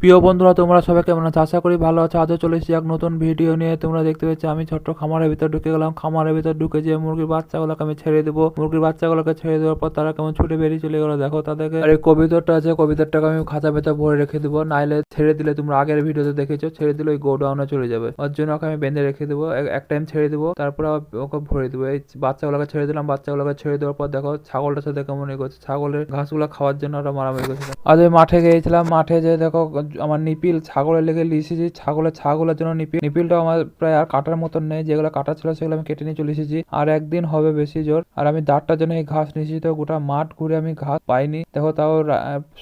প্রিয় বন্ধুরা, তোমরা সবাই কেমন আছো? আশা করি ভালো আছো। আজও চলে এসেছি এক নতুন ভিডিও নিয়ে। তোমরা দেখতে পাচ্ছ, আমি ছোট্ট খামারের ভিতর ঢুকে গেলাম। খামারের ভিতর ঢুকে যে মুরগির বাচ্চাগুলোকে আমি ছেড়ে দেবো। মুরগির বাচ্চাগুলোকে ছেড়ে দেওয়ার পর তারা কেমন ছুটে বেরিয়ে চলে গেলো। দেখো তাদেরকে। আর এই কবিতরটা আছে কবিতরটাকে আমি খাঁচা ভেতর ভরে রেখে দেবো। নাইলে ছেড়ে দিলে তোমরা আগের ভিডিওতে দেখেছ, ছেড়ে দিলে ওই গোডাউনে চলে যাবে। ওর জন্য ওকে আমি বেঁধে রেখে দেবো। এক- টাইম ছেড়ে দেবো, তারপর ওকে ভরে দেবো। এই বাচ্চাগুলোকে ছেড়ে দিলাম। বাচ্চাগুলোকে ছেড়ে দেওয়ার পর দেখো ছাগলটার সাথে কেমন এ করছে ছাগলের ঘাসগুলো খাওয়ার জন্য ওরা মারামারি করছিল আজ ওই মাঠে গিয়েছিলাম। মাঠে যে দেখো আমার নিপিল ছাগলের লেগে লিখেছি ছাগলের ছাগলের জন্য নিপিল নিপিলটা আমার প্রায় আর কাটার মতন নেই, যেগুলো কাটা ছিল সেগুলো আমি কেটে নিয়ে চলে এসেছি। আর একদিন হবে বেশি জোর। আর আমি দাঁড়টার জন্য এই ঘাস নিয়েছি তো, গোটা মাঠ ঘুরে আমি ঘাস পাইনি। দেখো তাও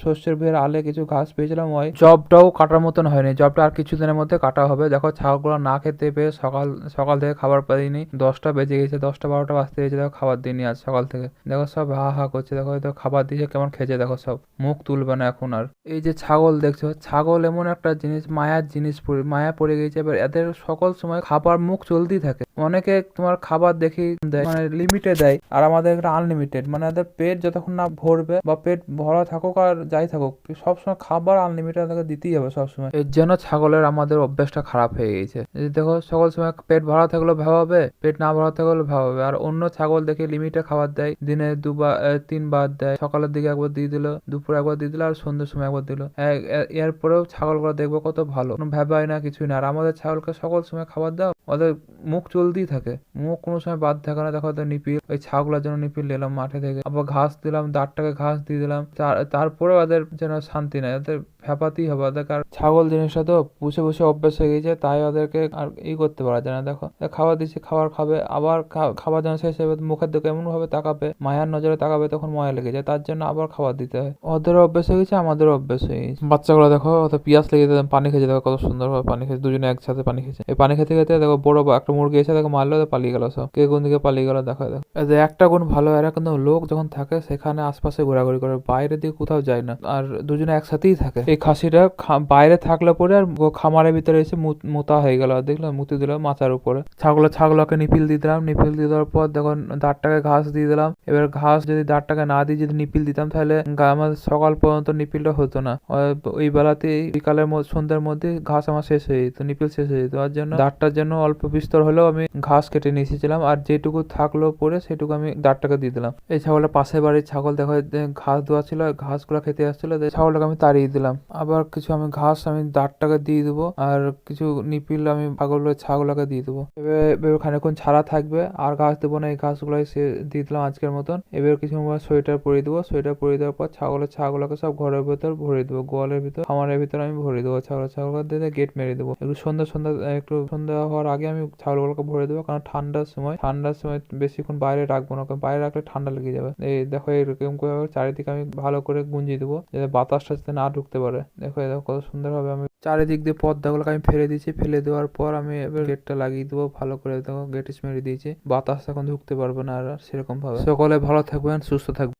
শস্যের ভের আলে কিছু ঘাস পেয়েছিলাম, ওই জবটাও কাটার মতন হয়নি। জবটা আর কিছুদিনের মধ্যে কাটা হবে। দেখো ছাগলগুলো না খেতে পেয়ে সকাল সকাল থেকে খাবার পাইনি। দশটা বেজে গেছে, দশটা বারোটা বাজতে গেছে, দেখো খাবার দিইনি আজ সকাল থেকে। দেখো সব হা হা করছে, দেখো খাবার দিয়েছে, কেমন খেয়েছে, দেখো সব। মুখ তুলবে না এখন আর। এই যে ছাগল দেখছ ছাগল এমন একটা জিনিস, মায়ার জিনিস মায়া পড়ে গেছে। এবার এদের সকল সময় খাবার মুখ চলতেই থাকে। অনেকে তোমার খাবার দেখি দেয় মানে লিমিটে দেয়, আর আমাদের এটা আনলিমিটেড মানে এদের পেট যতক্ষণ না ভরবে বা পেট ভরা থাকুক আর যাই থাকুক, সবসময় খাবার আনলিমিটেড তাকে দিতেই হবে সবসময়। এর জন্য ছাগলের আমাদের অভ্যাসটা খারাপ হয়ে গেছে দেখো, সকল সময় পেট ভরা থাকলেও ভাবাবে, পেট না ভরা থাকলেও ভাবাবে, আর অন্য ছাগল দেখে লিমিটে খাবার দেয়, দিনে দুবার তিনবার দেয়, সকালের দিকে একবার দিয়ে দিল, দুপুরে একবার দিয়ে দিল, আর সন্ধ্যের সময় একবার দিল। এরপরেও ছাগলগুলো দেখব কত ভালো ভেবাই না, কিছুই না, আর আমাদের ছাগলকে সকল সময় খাবার দাও, ওদের মুখ চলতেই থাকে, মুখ কোনো সময় বাদ থাকে না। দেখো নিপিল, ওই ছাগলের জন্য নিপিল নিলাম মাঠে থেকে। আবার ঘাস দিলাম, দাঁতটাকে ঘাস দিয়ে দিলাম। তারপরে ওদের যেন শান্তি নেই, ওদের ভেপাতেই হবে। ওদেরকে আর ছাগল জিনিসটা তো বসে বসে অভ্যেস হয়ে গেছে, তাই ওদেরকে আর ই করতে পারা যায় না। দেখো খাবার দিচ্ছি খাবার খাবে, আবার খাবার যেন শেষ হবে মুখের দিকে এমন ভাবে তাকাবে, মায়ার নজরে তাকাবে, তখন মায়া লেগে যায়। তার জন্য আবার খাবার দিতে হয়। ওদের অভ্যেস হয়ে গেছে আমাদের অভ্যেস হয়ে গেছে। বাচ্চাগুলো দেখো অত পিয়াস লেগে পানি খেয়েছে। দেখো, কত সুন্দরভাবে পানি খেয়েছে, দুজনে একসাথে পানি খেয়েছে। এই পানি খেতে খেতে দেখো, বড় একটা মুরগি এসে দেখো মারলো তো পালিয়ে গেল সব। কে কোন দিকে পালিয়ে গেল দেখো এদের একটা গুণ ভালো, এরা কিন্তু লোক যখন থাকে সেখানে আশপাশে ঘোরাঘুরি করে বাইরের দিকে কোথাও যায় না। আর দুজনে একসাথেই থাকে। এই খাসিটা বাইরে থাকলে পরে আর খামারের ভিতরে এসে মুত- হয়ে গেল। দেখলাম মুতি দিল মাচার উপরে। ছাগলের ছাগলকে নিপিল দিয়ে দিলাম, নিপিল দিয়ে দেওয়ার পর দেখুন দাঁতটাকে ঘাস দিয়ে দিলাম। এবার ঘাস যদি দাঁতটাকে না দিয়ে যদি নিপিল দিতাম, তাহলে আমার সকাল পর্যন্ত নিপিলটা হতো না। ওই- বেলাতেই বিকালের সন্ধ্যার মধ্যে ঘাস আমার শেষ হয়ে যেত, নিপিল শেষ হয়ে যেত। তার জন্য দাঁতটার জন্য অল্প বিস্তর হলেও আমি ঘাস কেটে নিয়ে এসেছিলাম আর যেটুকু থাকল পরে সেটুকু আমি দাঁতটাকে দিয়ে দিলাম। এই ছাগলের পাশের বাড়ির ছাগল দেখো ঘাস দেওয়া ছিল ঘাসগুলো খেতে আসছিল ছাগলটাকে আমি তাড়িয়ে দিলাম। আবার কিছু আমি ঘাস আমি দাঁতটাকে দিয়ে দেবো আর কিছু নিপিল আমি ছাগলের ছাগলকে দিয়ে দেবো। এবার খানিকক্ষণ ছাড়া থাকবে, আর ঘাস দেবো না, এই ঘাসগুলো সে দিয়ে দিলাম আজকের মতন। এবার কিছু সোয়েটার পরিয়ে দেবো, সোয়েটার পরিয়ে দেওয়ার পর ছাগলের ছাগলকে সব ঘরের ভেতর ভরে দেবো, গোয়ালের ভিতর, খামারের ভিতর আমি ভরে দেবো, ছাগলের ছাগল দিয়ে গেট মেরে দেবো। একটু সন্ধ্যা সন্ধ্যা, একটু সন্ধ্যা হওয়ার আগে আমি ছাগলগুলোকে ভরে দেবো, কারণ ঠান্ডার সময় ঠান্ডার সময় বেশিক্ষণ বাইরে রাখব না, কারণ বাইরে রাখলে ঠান্ডা লেগে যাবে। এই দেখো, এরকম করে চারিদিকে আমি ভালো করে গুঞ্জিয়ে দেবো, যাতে বাতাসটা যাতে না ঢুকতে পারে। দেখো দেখো কত সুন্দরভাবে আমি চারিদিক দিয়ে পর্দাগুলোকে আমি ফেলে দিয়েছি, ফেলে দেওয়ার পর আমি এবার গেটটা লাগিয়ে দেবো, ভালো করে দেখো গেট মেরে দিয়েছি। বাতাস এখন ঢুকতে পারবে না আর সেরকম ভাবে। সকলে ভালো থাকবেন, সুস্থ থাকবেন।